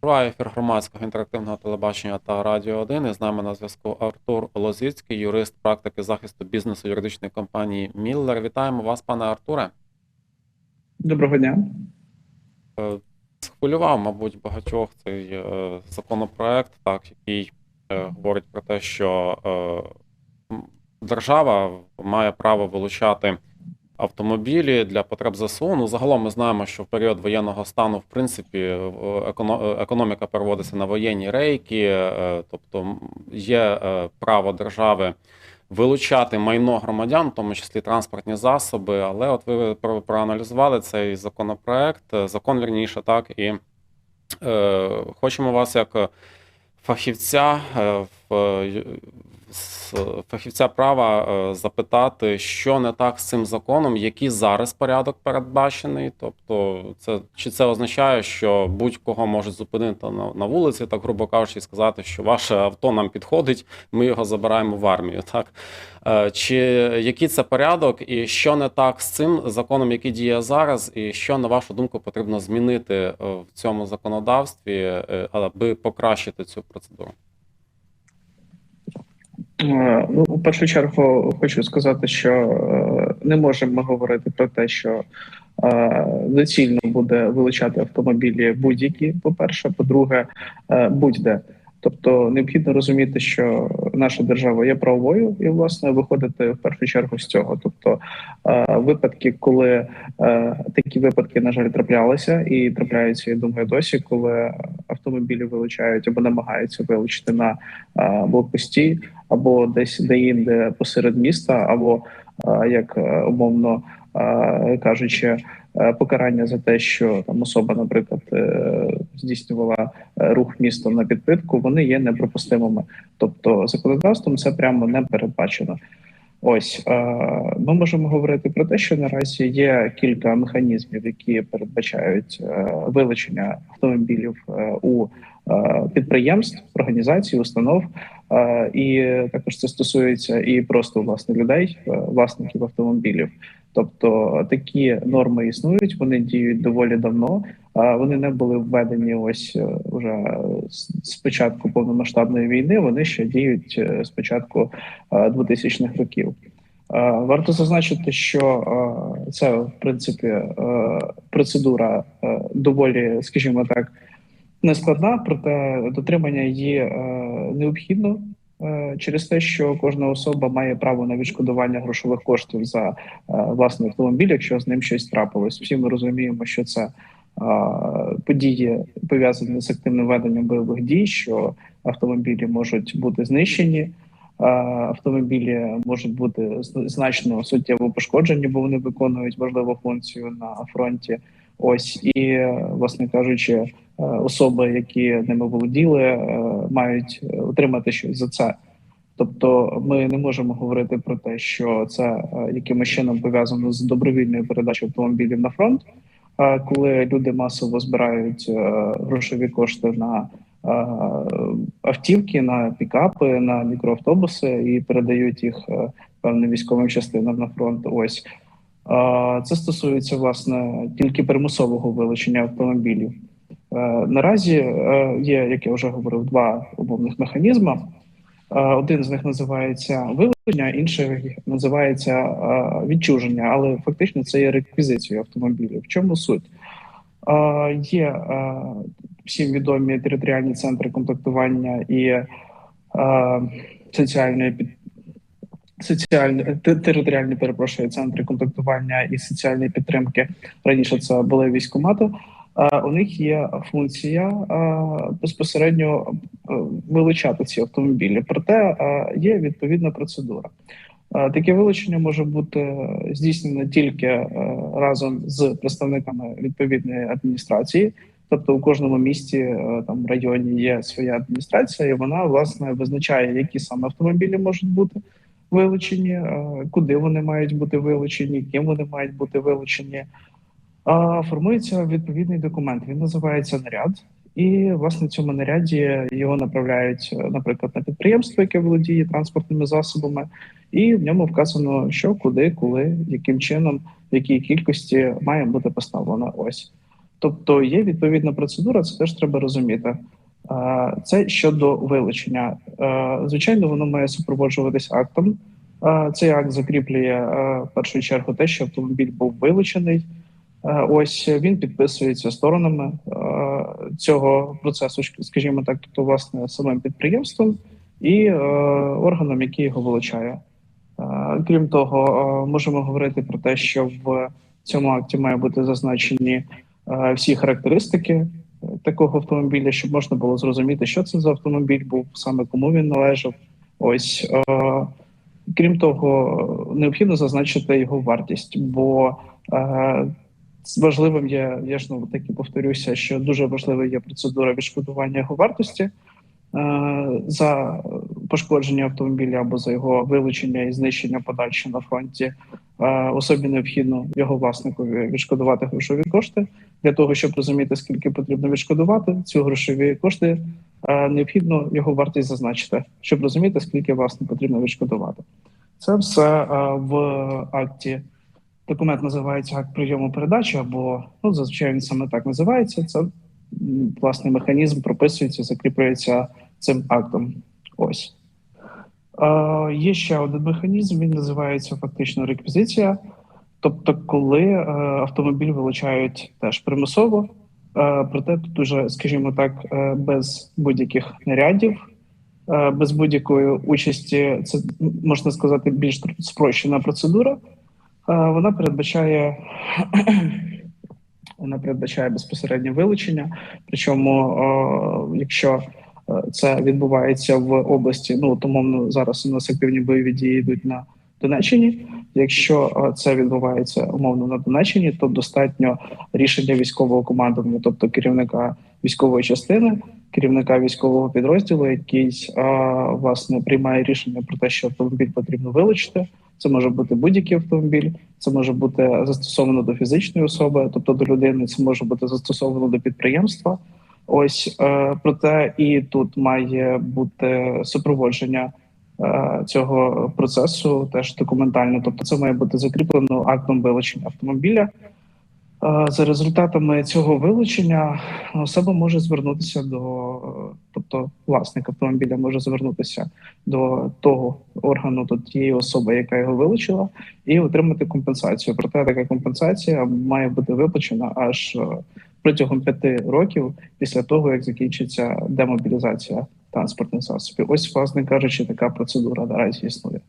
Триває ефір громадського інтерактивного телебачення та радіо 1. І з нами на зв'язку Артур Лозицький, юрист практики захисту бізнесу юридичної компанії Міллер. Вітаємо вас, пане Артуре. Доброго дня. Е, Схвилював, мабуть, багатьох цей е, законопроект, так, який е, говорить про те, що держава має право вилучати автомобілі для потреб ЗСУ. Ну, загалом ми знаємо, що в період воєнного стану, в принципі, еконо- економіка переводиться на воєнні рейки, е, тобто є е, право держави вилучати майно громадян, в тому числі транспортні засоби. Але от ви проаналізували цей законопроект, е, закон вірніше, так і е, хочемо вас як фахівця в фахівця права е, запитати, що не так з цим законом, який зараз порядок передбачений. Тобто, це чи це означає, що будь-кого можуть зупинити на, на вулиці, так грубо кажучи, і сказати, що ваше авто нам підходить, ми його забираємо в армію. Так Е, чи який це порядок, і що не так з цим законом, який діє зараз, і що на вашу думку потрібно змінити е, в цьому законодавстві, е, аби покращити цю процедуру? Е, Ну, у першу чергу хочу сказати, що е, не можемо говорити про те, що е, доцільно буде вилучати автомобілі будь-які. По-перше, по-друге, е, будь-де. Тобто необхідно розуміти, що наша держава є правовою, і власне виходити в першу чергу з цього. Тобто е, випадки, коли е, такі випадки, на жаль, траплялися і трапляються, я думаю, досі, коли автомобілі вилучають або намагаються вилучити на е, блокпості, або десь де-інде посеред міста, або як умовно кажучи, покарання за те, що там особа, наприклад, е, здійснювала е, рух містом на підпитку, вони є неприпустимими. Тобто законодавством це прямо не передбачено. Ось е, ми можемо говорити про те, що наразі є кілька механізмів, які передбачають е, вилучення автомобілів е, у е, підприємств, організацій, установ, Е, і також це стосується і просто власне людей, е, власників автомобілів. Тобто такі норми існують, вони діють доволі давно. Вони не були введені ось е, вже з початку повномасштабної війни. Вони ще діють е, з початку е, 2000-х років. Е, Варто зазначити, що е, це в принципі е, процедура е, доволі, скажімо так, нескладна, проте дотримання її е, необхідно е, через те, що кожна особа має право на відшкодування грошових коштів за е, власний автомобіль, якщо з ним щось трапилось. Всі ми розуміємо, що це е, події пов'язані з активним веденням бойових дій, що автомобілі можуть бути знищені. е, Автомобілі можуть бути значно суттєво пошкоджені, бо вони виконують важливу функцію на фронті. Ось і, власне кажучи, е, особи, які ними володіли, е, мають е, отримати щось за це. Тобто, ми не можемо говорити про те, що це якимось чином пов'язано з добровільною передачею автомобілів на фронт, коли люди масово збирають грошові кошти на автівки, на пікапи, на мікроавтобуси і передають їх певним військовим частинам на фронт. Ось це стосується власне тільки примусового вилучення автомобілів. Е, Наразі е, є, як я вже говорив, два умовних механізми. Е, Один з них називається вилучення, інший називається відчуження, але фактично це є реквізицією автомобілів. В чому суть? Є всім відомі територіальні центри комплектування і соціальної під соціальні територіальні перепрошую центри комплектування і соціальної підтримки. Раніше це були військкомати. Е, У них є функція безпосередньо е, вилучати ці автомобілі. Проте е, є відповідна процедура. Е, Таке вилучення може бути здійснено тільки разом з представниками відповідної адміністрації. Тобто у кожному місті там районі є своя адміністрація, і вона власне визначає, які саме автомобілі можуть бути вилучені, куди вони мають бути вилучені, ким вони мають бути вилучені. Формується відповідний документ. Він називається наряд, І власне цьому наряді його направляють, е, наприклад, на підприємство, яке володіє транспортними засобами, і в ньому вказано, що куди, коли, яким чином, в якій кількості має бути поставлено. Ось. Тобто є відповідна процедура, це теж треба розуміти. Це щодо вилучення. Звичайно, воно має супроводжуватись актом. Цей акт закріплює в першу чергу те, що автомобіль був вилучений. Ось він підписується сторонами цього процесу, скажімо так, тобто власне самим підприємством і е, органом, який його вилучає. Крім того, можемо говорити про те, що в цьому акті має бути зазначені всі характеристики такого автомобіля, щоб можна було зрозуміти, що це за автомобіль був, саме кому він належав. Ось е, крім того, необхідно зазначити його вартість, бо е, важливим є, я ж ну таки повторюся, що дуже важливою є процедура відшкодування його вартості. Е, За пошкодження автомобіля або за його вилучення і знищення подальше на фронті особі необхідно його власникові відшкодувати грошові кошти для того, щоб розуміти, скільки потрібно відшкодувати ці грошові кошти. е, Необхідно його вартість зазначити, щоб розуміти, скільки власне потрібно відшкодувати. Це все е, в акті. Документ називається акт прийому передачі, або ну зазвичай він саме так називається. Це власний механізм прописується, закріплюється цим актом. Ось е, є ще один механізм. Він називається фактично реквізиція. Тобто, коли е, автомобіль вилучають теж примусово, е, проте тут уже, скажімо так, е, без будь-яких нарядів, е, без будь-якої участі, це можна сказати більш спрощена процедура. Е, Вона передбачає вона передбачає безпосереднє вилучення. Причому, е, якщо це відбувається в області, ну от, умовно зараз у нас активні бойові дії йдуть на Донеччині. Якщо е, це відбувається умовно на Донеччині, то достатньо рішення військового командування, тобто керівника військової частини, керівника військового підрозділу, який е, власне приймає рішення про те, що автомобіль потрібно вилучити. Це може бути будь-який автомобіль, це може бути застосовано до фізичної особи, тобто до людини, це може бути застосовано до підприємства. Ось е, проте і тут має бути супроводження е, цього процесу теж документально. Тобто, це має бути закріплено актом вилучення автомобіля. Е, За результатами цього вилучення особа може звернутися до, тобто власник автомобіля може звернутися до того органу, до тієї особи, яка його вилучила, і отримати компенсацію. Проте така компенсація має бути виплачена аж протягом п'яти років після того, як закінчиться демобілізація транспортних засобів. Ось, власне кажучи, така процедура наразі існує.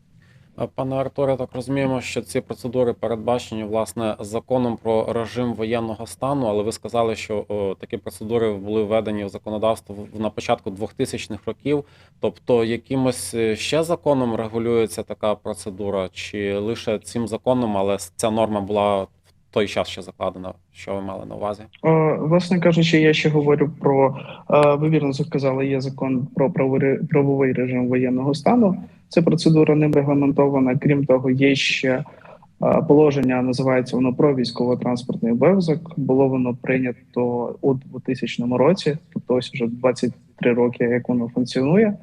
Е, Пане Артуре, так розуміємо, що ці процедури передбачені власне законом про режим воєнного стану, але ви сказали, що о, такі процедури були введені в законодавство на початку 2000-х років. Тобто, якимось е, ще законом регулюється така процедура, чи лише цим законом, але ця норма була той час ще закладена? Що ви мали на увазі? Е, Власне кажучи, я ще говорю про е, ви вірно сказали, є закон про правовий- режим воєнного стану. Ця процедура ним регламентована. Крім того, є ще е, положення, називається воно про військово-транспортний обов'язок. Було воно прийнято у 2000 році, тобто ось вже 23 роки, як воно функціонує.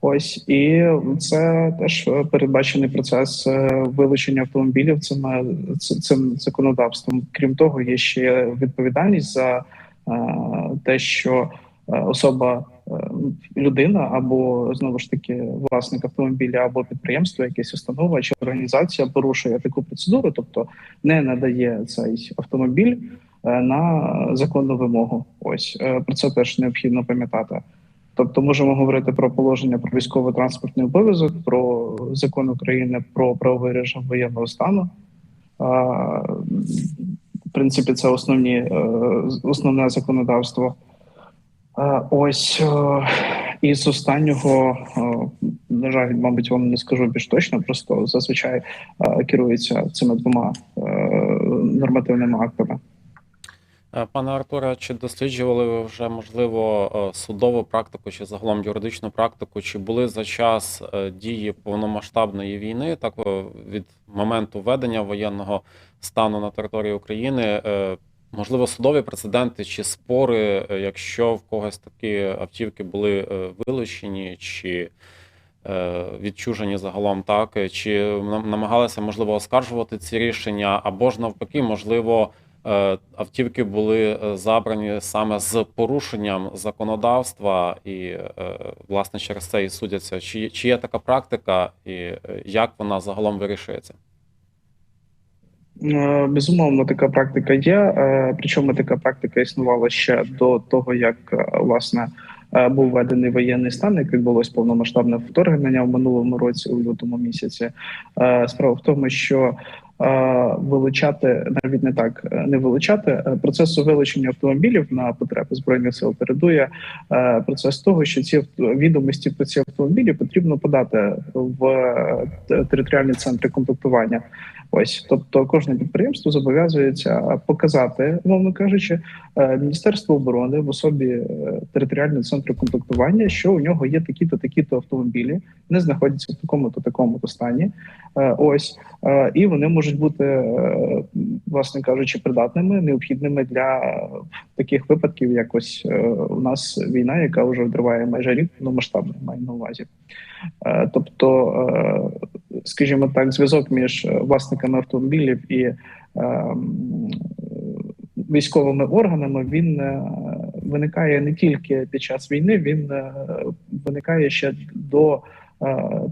Ось і це теж передбачений процес е, вилучення автомобілів цим, е, цим законодавством. Крім того, є ще відповідальність за е, те, що особа, людина або знову ж таки власник автомобіля або підприємство, якесь установа чи організація порушує таку процедуру, тобто не надає цей автомобіль на законну вимогу. Ось про це теж необхідно пам'ятати. Тобто можемо говорити про положення про військово-транспортний обов'язок, про закон України про правовий режим воєнного стану. В принципі, це основні е, основне законодавство. Ось е, із останнього, е, на жаль, мабуть, вам не скажу більш точно, просто зазвичай керується цими двома нормативними актами. Е, Пане Артуре, чи досліджували ви вже можливо е, судову практику чи загалом юридичну практику? Чи були за час е, дії повномасштабної війни, так від моменту введення воєнного стану на території України, Можливо, судові прецеденти чи спори, якщо в когось такі автівки були вилучені чи відчужені загалом, так? Чи нам- намагалися можливо оскаржувати ці рішення, або ж навпаки, можливо, автівки були е, забрані саме з порушенням законодавства, і е, власне через це і судяться. Чи, чи є така практика, і е, як вона загалом вирішується? Е, Безумовно, така практика є. е, Причому така практика існувала ще до того, як е, власне е, був введений воєнний стан, як відбулось повномасштабне вторгнення в минулому році, у лютому місяці. Е, Справа в тому, що е, вилучати навіть не так, е, не вилучати е, процесу вилучення автомобілів на потреби збройних сил передує е, процес того, що ці відомості про ці автомобілі потрібно подати в е, територіальні центри комплектування. Ось, тобто, кожне підприємство зобов'язується показати, мовно кажучи, е, Міністерство оборони в особі е, територіального центру комплектування, що у нього є такі-то такі-то автомобілі, вони знаходяться в такому-то такому то стані. Е, Ось е, і вони можуть бути, е, власне кажучи, придатними, необхідними для таких випадків, як ось е, у нас війна, яка вже триває майже рік, ну масштабно маю на увазі. Е, Тобто, скажімо так, зв'язок між власниками автомобілів і військовими органами він виникає не тільки під час війни, він виникає ще до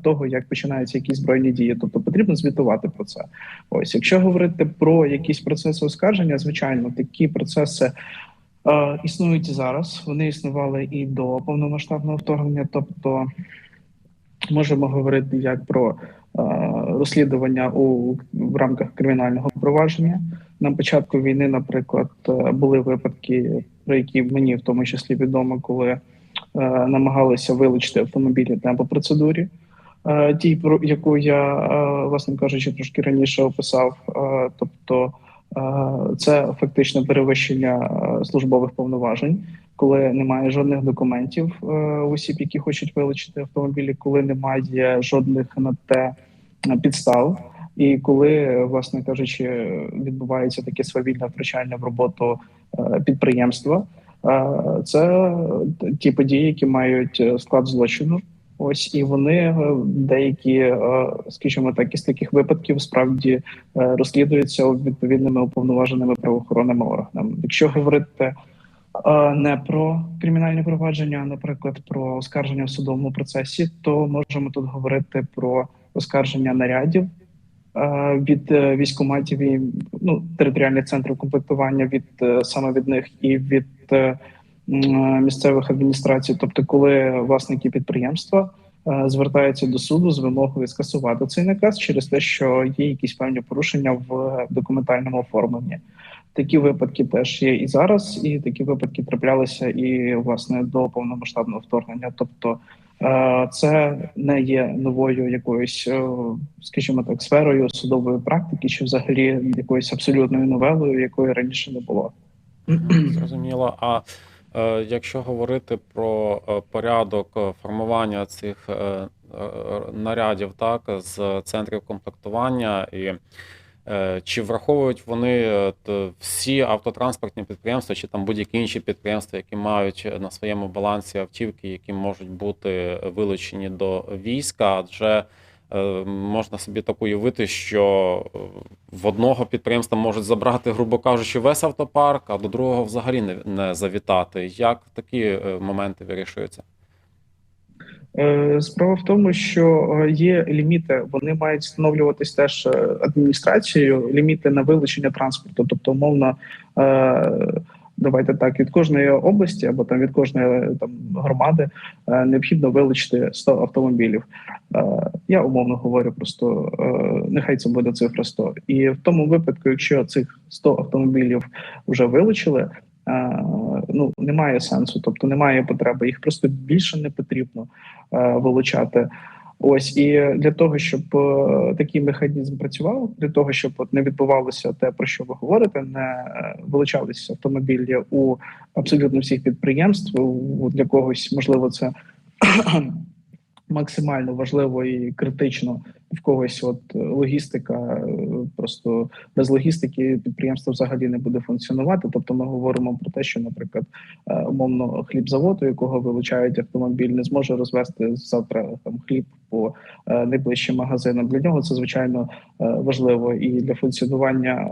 того, як починаються якісь збройні дії. Тобто потрібно звітувати про це. Ось, якщо говорити про якісь процеси оскарження, звичайно, такі процеси. е, Існують і зараз, вони існували і до повномасштабного вторгнення. Тобто, можемо говорити як про е, розслідування у в рамках кримінального провадження. На початку війни, наприклад, е, були випадки, про які мені в тому числі відомо, коли е, намагалися вилучити автомобілі не по процедурі. е, Тій, про яку я, е, власне кажучи, трошки раніше описав. Е, Тобто е, це фактично перевищення е, службових повноважень, коли немає жодних документів е, осіб, які хочуть вилучити автомобілі, коли немає жодних на те е, підстав. І коли, е, власне кажучи, відбувається таке свавільне втручання в роботу е, підприємства, е, це ті події, які мають е, склад злочину. Ось і вони е, деякі, е, скажімо так, із таких випадків справді е, розслідуються відповідними уповноваженими правоохоронними органами. Якщо говорити е, не про кримінальні провадження, а наприклад, про оскарження в судовому процесі, то можемо тут говорити про оскарження нарядів е, від е, військоматів і ну, територіальних центрів комплектування від е, саме від них і від е, місцевих адміністрацій, тобто, коли власники підприємства е, звертаються до суду з вимогою скасувати цей наказ через те, що є якісь певні порушення в документальному оформленні. Такі випадки теж є і зараз, і такі випадки траплялися і власне до повномасштабного вторгнення. Тобто е, це не є новою якоюсь, е, скажімо так, сферою судової практики, чи взагалі якоюсь абсолютною новелою, якої раніше не було. Зрозуміло. А е, якщо говорити про е, порядок формування цих нарядів, так, з центрів комплектування, і чи враховують вони е, всі автотранспортні підприємства, чи там будь-які інші підприємства, які мають на своєму балансі автівки, які можуть бути вилучені до війська, адже Е, Можна собі так уявити, що е, в одного підприємства можуть забрати, грубо кажучи, весь автопарк, а до другого взагалі не, завітати. Як такі е, моменти вирішуються? Е, Справа в тому, що е, є ліміти, вони мають встановлюватись теж е, адміністрацією. Ліміти на вилучення транспорту, тобто, умовно, давайте так, від кожної області або там від кожної там громади необхідно вилучити 100 автомобілів. Я умовно говорю, просто нехай це буде цифра 100. І в тому випадку, якщо цих 100 автомобілів вже вилучили. Ну немає сенсу, тобто немає потреби. Їх просто більше не потрібно вилучати. Ось і для того, щоб е, такий механізм працював, для того, щоб от не відбувалося те, про що ви говорите, не вилучались вилучалися автомобілі у абсолютно всіх підприємств. Для когось можливо це максимально важливо і критично в когось. От е, логістика, е, просто без логістики підприємство взагалі не буде функціонувати. Тобто, ми говоримо про те, що, наприклад, е, умовно хлібзавод, у якого вилучають автомобіль, не зможе розвести завтра там хліб по найближчим магазинам. Для нього це звичайно важливо і для функціонування.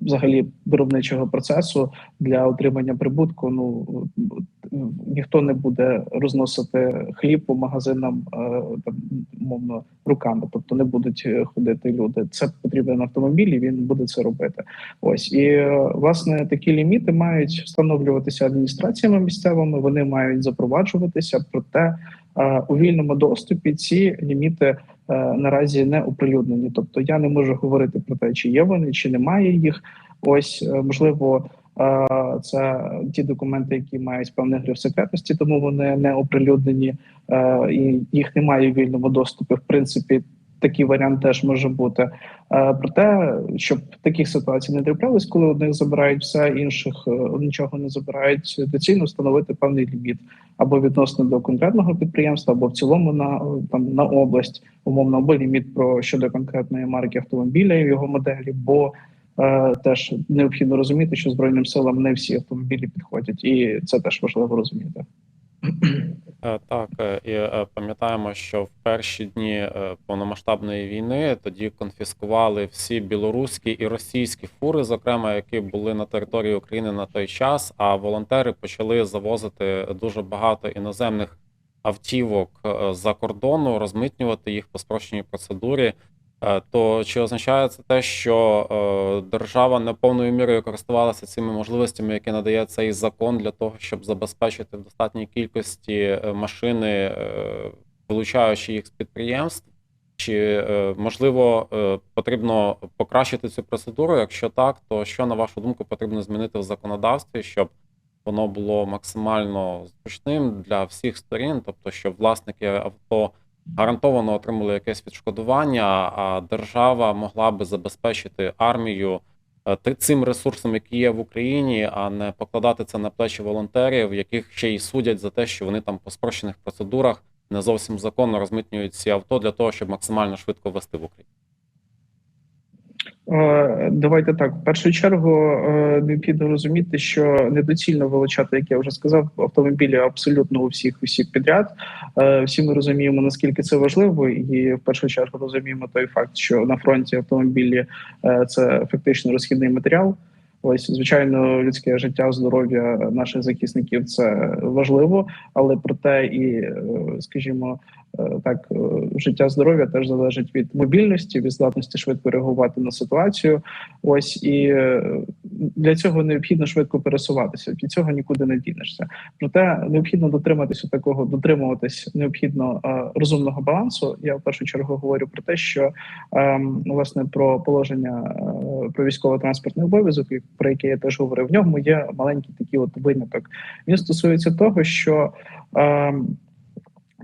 Взагалі виробничого процесу для отримання прибутку. Ну ніхто не буде розносити хліб по магазинам е, там мовно руками, тобто не будуть е, ходити люди. Це потрібен автомобіль, і він буде це робити. Ось і е, власне такі ліміти мають встановлюватися адміністраціями місцевими. Вони мають запроваджуватися. Проте у вільному доступі ці ліміти наразі не оприлюднені. Тобто я не можу говорити про те, чи є вони, чи немає їх. Ось е, можливо. Е, Це ті документи, які мають певний гриф секретності, тому вони не оприлюднені е, і їх немає в вільному доступі. В принципі, такий варіант теж може бути. Е, Проте, щоб таких ситуацій не траплялось, коли одних забирають все, інших е, нічого не забирають, доцільно встановити певний ліміт або відносно до конкретного підприємства, або в цілому на там на область, умовно, або ліміт про щодо конкретної марки автомобіля і його моделі. бо Е, теж необхідно розуміти, що збройним силам не всі автомобілі підходять, і це теж важливо розуміти. Е, Так, е, і е, пам'ятаємо, що в перші дні повномасштабної війни тоді конфіскували всі білоруські і російські фури, зокрема, які були на території України на той час. А волонтери почали завозити дуже багато іноземних автівок за кордону, розмитнювати їх по спрощеній процедурі. Е, То чи означає це те, що е, держава не повною мірою користувалася цими можливостями, які надає цей закон для того, щоб забезпечити в достатній кількості е, машини, вилучаючи їх з підприємств? Чи можливо потрібно покращити цю процедуру? Якщо так, то що на вашу думку потрібно змінити в законодавстві, щоб воно було максимально зручним для всіх сторін, тобто щоб власники авто гарантовано отримали якесь відшкодування, а держава могла би забезпечити армію е, цим ресурсом, який є в Україні, а не покладати це на плечі волонтерів, яких ще й судять за те, що вони там по спрощених процедурах не зовсім законно розмитнюють ці авто для того, щоб максимально швидко ввести в Україну. Е, Давайте так. В першу чергу е, необхідно розуміти, що недоцільно вилучати, як я вже сказав, автомобілі абсолютно у всіх усіх підряд. Е, Всі ми розуміємо, наскільки це важливо, і в першу чергу розуміємо той факт, що на фронті автомобілі це фактично розхідний матеріал. Ось, звичайно, людське життя, здоров'я наших захисників це важливо, але проте і, скажімо, так, е, життя здоров'я теж залежить від мобільності, від здатності швидко реагувати на ситуацію. Ось і е, для цього необхідно швидко пересуватися. Від цього нікуди не дінешся. Проте необхідно дотриматися такого, дотримуватись необхідно е, розумного балансу. Я в першу чергу говорю про те, що ем, власне про положення е, про військово-транспортний обов'язок, про який я теж говорив. В ньому є маленький такий от виняток. Він стосується того, що ем,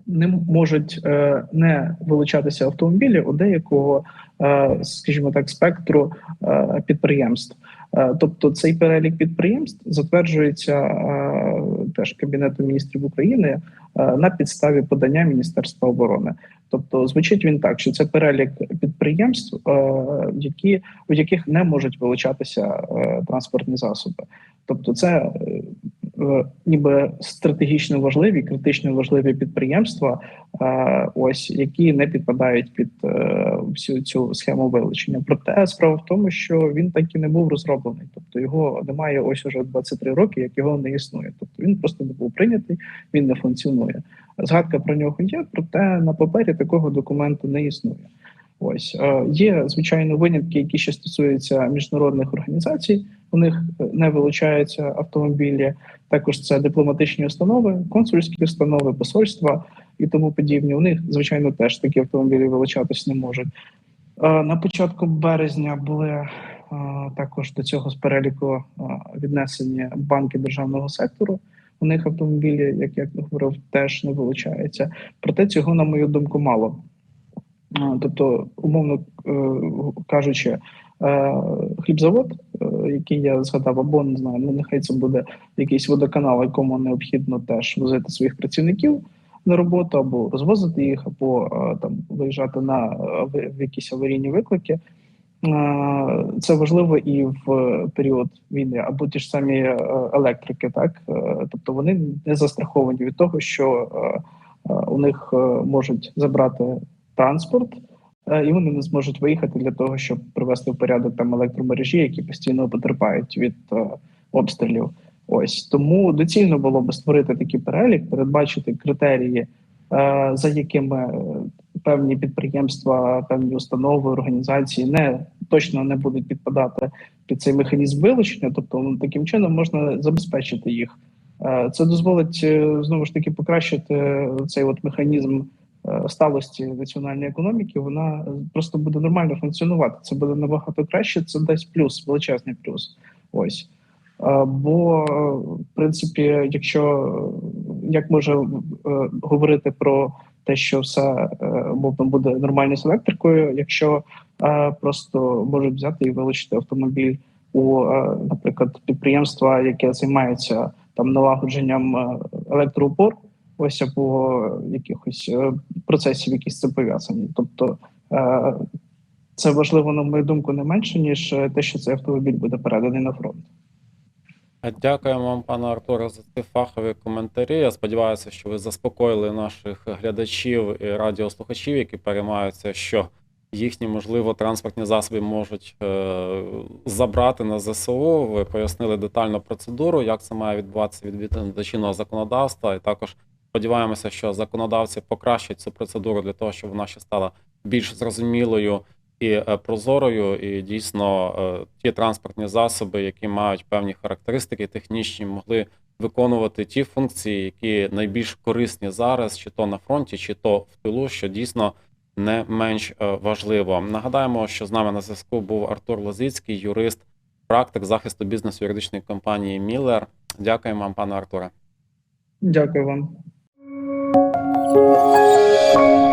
не можуть е, не вилучатися автомобілі у деякого, е, скажімо так, спектру е, підприємств. Тобто цей перелік підприємств затверджується теж Кабінетом міністрів України на підставі подання Міністерства оборони. Тобто звучить він так, що це перелік підприємств, які у яких не можуть вилучатися транспортні засоби. Тобто, це ніби стратегічно важливі, критично важливі підприємства, е, ось які не підпадають під е, всю цю схему вилучення. Проте справа в тому, що він так і не був розроблений, тобто його немає ось уже 23 роки, як його не існує. Тобто він просто не був прийнятий, він не функціонує. Згадка про нього є, проте на папері такого документу не існує. Ось е, є звичайно винятки, які ще стосуються міжнародних організацій. У них е, не вилучаються автомобілі. Також це дипломатичні установи, консульські установи, посольства і тому подібні. У них звичайно теж такі автомобілі вилучатись не можуть. Е, На початку березня були е, також до цього з переліку віднесені банки державного сектору. У них автомобілі, як я говорив, теж не вилучаються. Проте цього, на мою думку, мало. Тобто, умовно кажучи, хлібзавод, е, який я згадав, або не знаю, ну нехай це буде якийсь водоканал, якому необхідно теж возити своїх працівників. на роботу, або розвозити їх, або е, там виїжджати на е, в- якісь аварійні виклики. Е, Це важливо і в період війни, або ті ж самі е, електрики, так Е, тобто вони не застраховані від того, що е, е, у них е, можуть забрати транспорт, е, і вони не зможуть виїхати для того, щоб привести в порядок там електромережі, які постійно потерпають від е, обстрілів. Ось тому доцільно було би створити такий перелік, передбачити критерії, е, за якими е, певні підприємства, певні установи, організації не точно не будуть підпадати під цей механізм вилучення. Тобто, ну, таким чином можна забезпечити їх. Е, Це дозволить е, знову ж таки покращити цей от механізм е, сталості національної економіки. Вона просто буде нормально функціонувати. Це буде набагато краще. Це дасть плюс, величезний плюс. Ось. Е, Бо, е, в принципі, якщо е, як може е, говорити про те, що все е, мовно буде нормально з електрикою, якщо е, просто можуть взяти і вилучити автомобіль у, е, наприклад, підприємства, яке займається там налагодженням е, електроупор, ось або якихось е, процесів, які з цим пов'язані. Тобто е, це важливо, на мою думку, не менше ніж е, те, що цей автомобіль буде переданий на фронт. Дякуємо вам, пане Артуре, за ці фахові коментарі. Я сподіваюся, що ви заспокоїли наших глядачів і радіослухачів, які переймаються, що їхні, можливо, транспортні засоби можуть е, забрати на ЗСУ. Ви пояснили детально процедуру, як це має відбуватися відповідно до чинного законодавства. І також сподіваємося, що законодавці покращать цю процедуру для того, щоб вона ще стала більш зрозумілою і е, прозорою, і дійсно е, ті транспортні засоби, які мають певні характеристики технічні, могли виконувати ті функції, які найбільш корисні зараз, чи то на фронті, чи то в тилу, що дійсно не менш е, важливо. Нагадаємо, що з нами на зв'язку був Артур Лозицький, юрист, практик захисту бізнесу юридичної компанії Міллер. Дякуємо вам, пане Артуре. Дякую вам. 啊。